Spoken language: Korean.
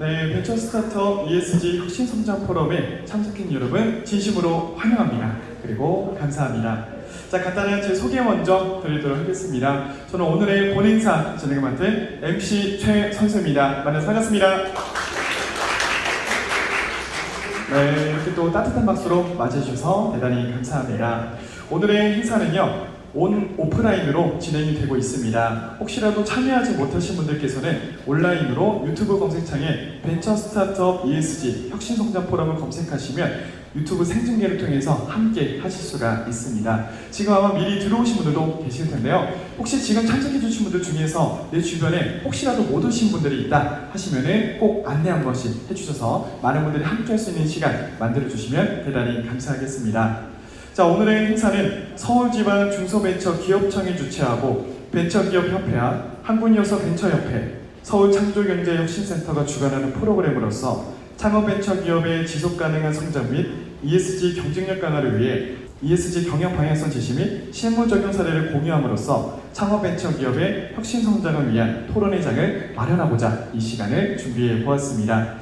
네, 벤처 스타트업 ESG 혁신 성장 포럼에 참석한 여러분 진심으로 환영합니다. 그리고 감사합니다. 자, 간단한 제 소개 먼저 드리도록 하겠습니다. 저는 오늘의 본행사 진행을 맡은 MC 최선수입니다. 만나서 반갑습니다. 네, 이렇게 또 따뜻한 박수로 맞이해주셔서 대단히 감사합니다. 오늘의 행사는요, 온 오프라인으로 진행이 되고 있습니다. 혹시라도 참여하지 못하신 분들께서는 온라인으로 유튜브 검색창에 벤처 스타트업 ESG 혁신성장 포럼을 검색하시면 유튜브 생중계를 통해서 함께 하실 수가 있습니다. 지금 아마 미리 들어오신 분들도 계실 텐데요. 혹시 지금 참석해 주신 분들 중에서 내 주변에 혹시라도 못 오신 분들이 있다 하시면은 꼭 안내 한 번씩 해주셔서 많은 분들이 함께 할 수 있는 시간 만들어 주시면 대단히 감사하겠습니다. 자, 오늘의 행사는 서울지방 중소벤처기업청이 주최하고 벤처기업협회와 한국여서벤처협회, 서울창조경제혁신센터가 주관하는 프로그램으로서 창업벤처기업의 지속가능한 성장 및 ESG 경쟁력 강화를 위해 ESG 경영 방향성 제시 및 실무 적용 사례를 공유함으로써 창업벤처기업의 혁신 성장을 위한 토론회 장을 마련하고자 이 시간을 준비해 보았습니다.